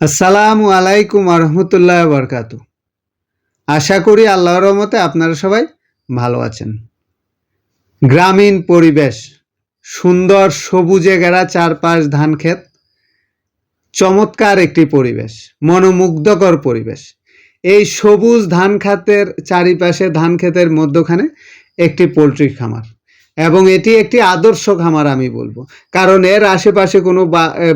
আসসালামু আলাইকুম রহমতুল্লাহ বরকাতু আশা করি আল্লাহর রহমতে আপনারা সবাই ভালো আছেন। গ্রামীণ পরিবেশ, সুন্দর সবুজে গেরা চারপাশ ধান ক্ষেত, চমৎকার একটি পরিবেশ, মনোমুগ্ধকর পরিবেশ। এই সবুজ ধান খাতের চারিপাশে ধান ক্ষেতের মধ্যখানে একটি পোলট্রি খামার। এবং এটি একটি আদর্শ খামার আমি বলব। কারণ এর আশেপাশে কোনো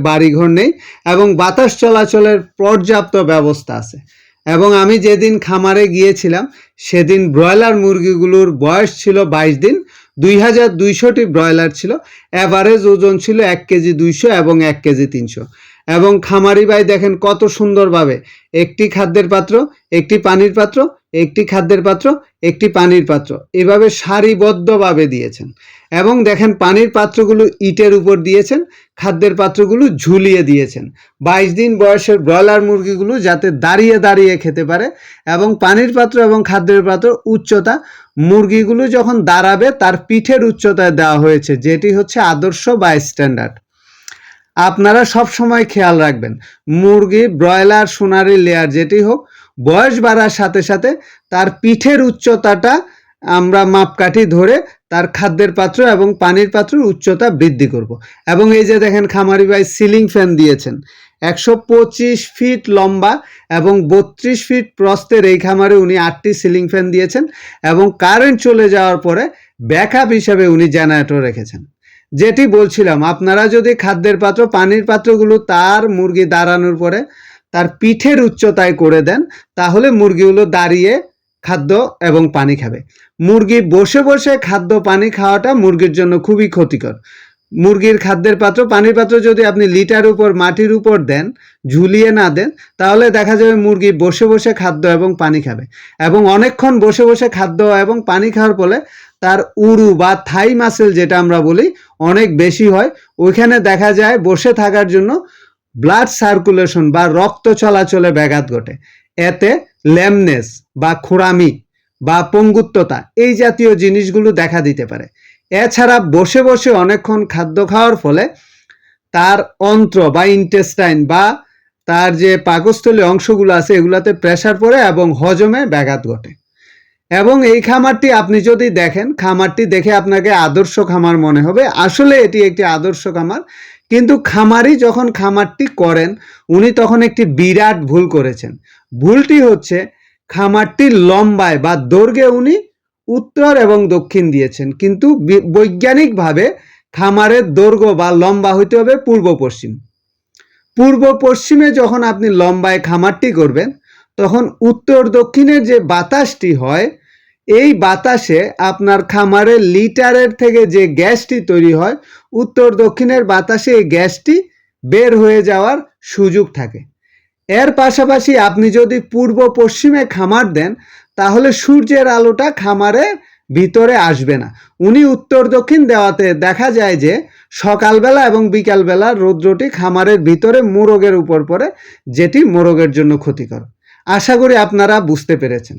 বাড়িঘর নেই এবং বাতাস চলাচলের পর্যাপ্ত ব্যবস্থা আছে। এবং আমি যেদিন খামারে গিয়েছিলাম, সেদিন ব্রয়লার মুরগিগুলোর বয়স ছিল বাইশ দিন, দুই হাজার দুইশোটি ব্রয়লার ছিল। অ্যাভারেজ ওজন ছিল এক কেজি দুইশো এবং এক কেজি তিনশো। এবং খামারি ভাই দেখেন কত সুন্দরভাবে একটি খাদ্যের পাত্র, একটি পানির পাত্র, একটি খাদ্যের পাত্র, একটি পানির পাত্র। এভাবে সারিবদ্ধভাবে দিয়েছেন। এবং দেখেন পানির পাত্রগুলো ইটের উপর দিয়েছেন, খাদ্যের পাত্রগুলো ঝুলিয়ে দিয়েছেন। বাইশ দিন বয়সের ব্রয়লার মুরগিগুলো যাতে দাঁড়িয়ে দাঁড়িয়ে খেতে পারে এবং পানির পাত্র এবং খাদ্যের পাত্র উচ্চতা, মুরগিগুলো যখন দাঁড়াবে তার পিঠের উচ্চতায় দেওয়া হয়েছে, যেটি হচ্ছে আদর্শ বা স্ট্যান্ডার্ড। আপনারা সব সময় খেয়াল রাখবেন, মুরগি, ব্রয়লার সোনারি লেয়ার যেটি হোক, বয়স বাড়ার সাথে সাথে তার পিঠের উচ্চতাটা আমরা মাপকাঠি ধরে তার খাদ্যের পাত্র এবং পানির পাত্রের উচ্চতা বৃদ্ধি করব। এবং এই যে দেখেন খামারি ভাই সিলিং ফ্যান দিয়েছেন, একশো পঁচিশ ফিট লম্বা এবং বত্রিশ ফিট প্রস্থের এই খামারে উনি আটটি সিলিং ফ্যান দিয়েছেন এবং কারেন্ট চলে যাওয়ার পরে ব্যাকআপ হিসাবে উনি জেনারেটর রেখেছেন যেটি বলছিলাম, আপনারা যদি খাদ্যের পাত্র, পানির পাত্রগুলো তার মুরগি দাঁড়ানোর পরে তার পিঠের উচ্চতায় করে দেন, তাহলে মুরগিগুলো দাঁড়িয়ে খাদ্য এবং পানি খাবে। মুরগি বসে বসে খাদ্য, পানি খাওয়াটা মুরগির জন্য খুবই ক্ষতিকর। মুরগির খাদ্যের পাত্র, পানির পাত্র যদি আপনি লিটার উপর, মাটির উপর দেন, ঝুলিয়ে না দেন, তাহলে দেখা যাবে মুরগি বসে বসে খাদ্য এবং পানি খাবে। এবং অনেকক্ষণ বসে বসে খাদ্য এবং পানি খাওয়ার ফলে তার উরু বা থাই মাসেল যেটা আমরা বলি, অনেক বেশি হয়। ওইখানে দেখা যায় বসে থাকার জন্য ব্লাড সার্কুলেশন বা রক্ত চলাচলে ব্যাঘাত ঘটে। এতে ল্যামনেস বা খোঁড়ামি বা পঙ্গুত্বতা এই জাতীয় জিনিসগুলো দেখা দিতে পারে। এছাড়া বসে বসে অনেকক্ষণ খাদ্য খাওয়ার ফলে তার অন্ত্র বা ইন্টেস্টাইন বা তার যে পাকস্থলী অংশগুলো আছে, এগুলাতে প্রেসার পড়ে এবং হজমে ব্যাঘাত ঘটে। এবং এই খামারটি আপনি যদি দেখেন, খামারটি দেখে আপনাকে আদর্শ খামার মনে হবে। আসলে এটি একটি আদর্শ খামার। কিন্তু খামারি যখন খামারটি করেন, উনি তখন একটি বিরাট ভুল করেছেন। ভুলটি হচ্ছে, খামারটি লম্বায় বা দৈর্ঘ্যে উনি উত্তর এবং দক্ষিণ দিয়েছেন। কিন্তু বৈজ্ঞানিকভাবে খামারের দৈর্ঘ্য বা লম্বা হইতে হবে পূর্ব পশ্চিম। পূর্ব পশ্চিমে যখন আপনি লম্বায় খামারটি করবেন তখন উত্তর দক্ষিণের যে বাতাসটি হয়, এই বাতাসে আপনার খামারের লিটারের থেকে যে গ্যাসটি তৈরি হয়, উত্তর দক্ষিণের বাতাসে এই গ্যাসটি বের হয়ে যাওয়ার সুযোগ থাকে। এর পাশাপাশি আপনি যদি পূর্ব পশ্চিমে খামার দেন, তাহলে সূর্যের আলোটা খামারে ভিতরে আসবে না। উনি উত্তর দক্ষিণ দেওয়াতে দেখা যায় যে, সকালবেলা এবং বিকালবেলা রৌদ্রটি খামারের ভিতরে মোরগের উপর পড়ে, যেটি মোরগের জন্য ক্ষতিকর। আশা করি আপনারা বুঝতে পেরেছেন।